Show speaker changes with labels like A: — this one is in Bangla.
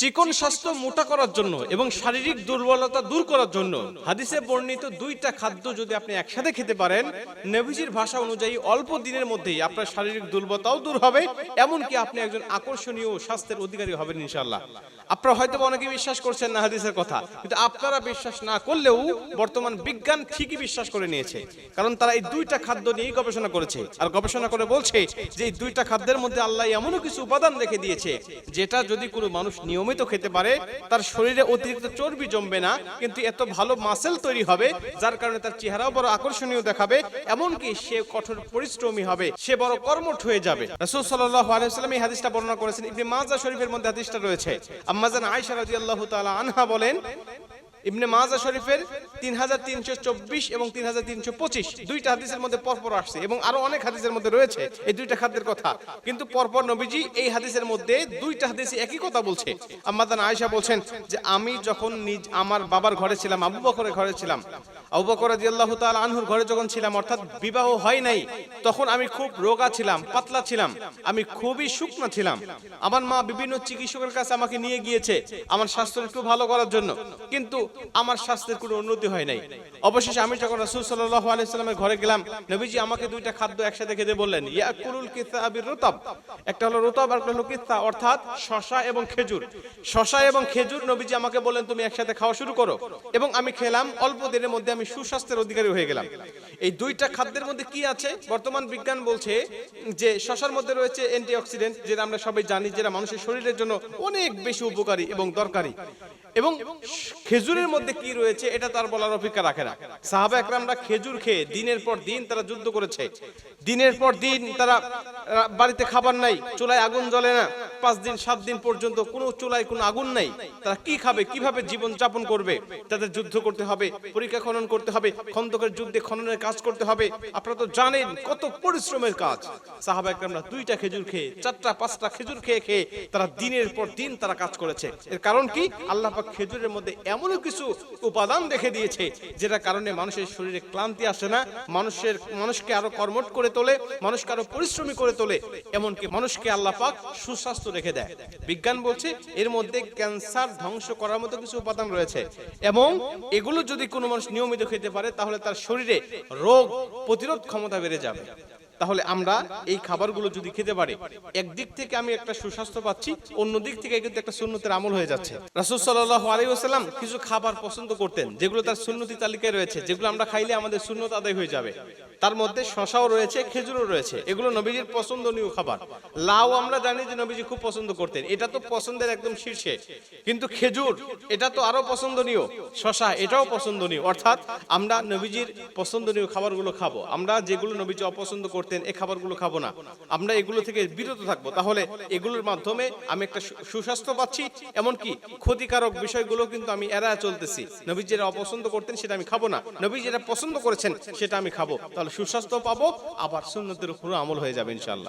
A: চিকন স্বাস্থ্য মোটা করার জন্য এবং শারীরিক দুর্বলতা দূর করার জন্য হাদিসে বর্ণিত দুইটা খাদ্য যদি আপনি একসাথে খেতে পারেন, নবীজির ভাষা অনুযায়ী অল্প দিনের মধ্যেই আপনার শারীরিক দুর্বলতাও দূর হবে, এমনকি আপনি একজন আকর্ষণীয় স্বাস্থ্যের অধিকারী হবেন ইনশাল্লাহ আপনারা হয়তো অনেকে বিশ্বাস করছেন না হাদিসের কথা, কিন্তু আপনারা বিশ্বাস না করলেও বর্তমান বিজ্ঞান ঠিকই বিশ্বাস করে নিয়েছে, কারণ তারা এই দুইটা খাদ্য নিয়েই গবেষণা করেছে, আর গবেষণা করে বলছে যে এই দুইটা খাদ্যের মধ্যে আল্লাহ এমনও কিছু উপাদান রেখে দিয়েছে, যেটা যদি কোনো মানুষ নিয়মিত খেতে পারে, তার শরীরে অতিরিক্ত চর্বি জমবে না, কিন্তু এত ভালো মাসেল তৈরি হবে, যার কারণে তার চেহারাও বড় আকর্ষণীয় দেখাবে, এমনকি সে কঠোর পরিশ্রমী হবে, সে বড় কর্মঠ হয়ে যাবে। রাসূল সাল্লাল্লাহু আলাইহি সাল্লাম এই হাদিসটা বর্ণনা করেছেন। ইবনে মাজা শরীফের মধ্যে হাদিসটা রয়েছে। আম্মাজান আয়েশা রাদিয়াল্লাহু তাআলা আনহা বলেন ইবনে মাজা শরীফের তিন হাজার তিনশো চব্বিশ এবং তিন হাজার তিনশো পঁচিশ। দুইটা হাদিসের মধ্যে পরপর আসছে এবং আরও অনেক হাদিসের মধ্যে রয়েছে এই দুইটা খাদ্যের কথা। কিন্তু পরপর নবীজি এই হাদিসের মধ্যে দুইটা হাদিসে একই কথা বলছে। আম্মাদান আয়েশা বলছেন যে, আমি যখন নিজ, আমার বাবার ঘরে ছিলাম, আবু বকরের ঘরে ছিলাম আনহুর ঘরে যখন ছিলাম, অর্থাৎ বিবাহ হয় নাই, তখন আমি খুব রোগা ছিলাম, পাতলা ছিলাম, আমি খুবই শুকনা ছিলাম। আমার মা বিভিন্ন চিকিৎসকের কাছে আমাকে নিয়ে গিয়েছে আমার স্বাস্থ্য একটু ভালো করার জন্য, কিন্তু আমার স্বাস্থ্যের কোনো উন্নতি হয় নাই। অবশেষে আমি যখন ঘরে গেলাম, নবীজি আমাকে দুইটা খাদ্য একসাথে খেতে বললেন, ইয়াকুলুল কিসা আবির রুতাব। একটা হলো রুতাব আর একটা হলো কিসা, অর্থাৎ শশা এবং খেজুর। শশা এবং খেজুর, নবীজি আমাকে বললেন, তুমি একসাথে খাওয়া শুরু করো। এবং আমি খেলাম অল্প দিনের মধ্যে আমি সুস্বাস্থ্যের অধিকারী হয়ে গেলাম। এই দুইটা খাদ্যের মধ্যে কি আছে? বর্তমান বিজ্ঞান বলছে যে, শশার মধ্যে রয়েছে অ্যান্টিঅক্সিডেন্ট, যেটা আমরা সবাই জানি, যেটা মানুষের শরীরের জন্য অনেক বেশি উপকারী এবং দরকারি। এবং খেজুরের মধ্যে কি রয়েছে, এটা তার বলার অপেক্ষা রাখে না। সাহাবা একরামরা খেজুর খেয়ে দিনের পর দিন তারা যুদ্ধ করেছে। দিনের পর দিন তারা বাড়িতে খাবার নাই, চুলায় আগুন জ্বলে না। পাঁচ দিন, সাত দিন পর্যন্ত কোনো চুলায় কোনো আগুন নাই। তারা কি খাবে, কীভাবে জীবন যাপন করবে? তাদের যুদ্ধ করতে হবে, পরীক্ষা খনন করতে হবে, খন্দকের যুদ্ধে খননের কাজ করতে হবে। আপনারা তো জানেন কত পরিশ্রমের কাজ। সাহাবা একরামরা দুইটা খেজুর খেয়ে, চারটা, পাঁচটা খেজুর খেয়ে খেয়ে তারা দিনের পর দিন তারা কাজ করেছে। এর কারণ কি? আল্লাহ পাক খেজুরের মধ্যে এমনও কিছু উপাদান রেখে দিয়েছে যেটা কারণে মানুষের শরীরে ক্লান্তি আসে না, মানুষের, মানুষকে আরও কর্মঠ করে তোলে, মানুষকে আরও পরিশ্রমী করে তোলে। এমনকি মানুষকে আল্লাহ পাক সুস্বাস্থ্য রেখে দেয়। বিজ্ঞান বলছে এর মধ্যে ক্যান্সার ধ্বংস করার মতো কিছু উপাদান রয়েছে এবং এগুলো যদি কোনো মানুষ নিয়মিত খেতে পারে, তাহলে তার শরীরে রোগ প্রতিরোধ ক্ষমতা বেড়ে যাবে। তাহলে আমরা এই খাবারগুলো যদি খেতে পারি, একদিক থেকে আমি একটা সুস্বাস্থ্য পাচ্ছি, অন্য দিক থেকে কিন্তু একটা সুন্নতের আমল হয়ে যাচ্ছে। রাসূল সাল্লাল্লাহু আলাইহি ওয়াসাল্লাম কিছু খাবার পছন্দ করতেন, যেগুলো তার সুন্নতি তালিকায় রয়েছে, যেগুলো আমরা খাইলে আমাদের সুন্নত আদায় হয়ে যাবে। তার মধ্যে শশাও রয়েছে, খেজুরও রয়েছে। এগুলো নবীজির পছন্দনীয় খাবার। লাউ আমরা জানি যে নবীজি খুব পছন্দ করতেন। এটা তো পছন্দের একদম শীর্ষে। কিন্তু খেজুর, এটা তো আরও পছন্দনীয়। শশা, এটাও পছন্দনীয়। অর্থাৎ আমরা নবীজির পছন্দনীয় খাবারগুলো খাব। আমরা যেগুলো নবীজি অপছন্দ করতেন এই খাবারগুলো খাব না। আমরা এগুলো থেকে বিরত থাকব। তাহলে এগুলোর মাধ্যমে আমি একটা সুস্বাস্থ্য পাচ্ছি। এমনকি ক্ষতিকারক বিষয়গুলো কিন্তু আমি এড়ায় চলতেছি। নবী যেটা অপছন্দ করতেন সেটা আমি খাব না। নবী যেটা পছন্দ করেছেন সেটা আমি খাব। তাহলে সুস্বাস্থ্য পাবো আবার সুন্নতের উপরও আমল হয়ে যাবে ইনশাল্লাহ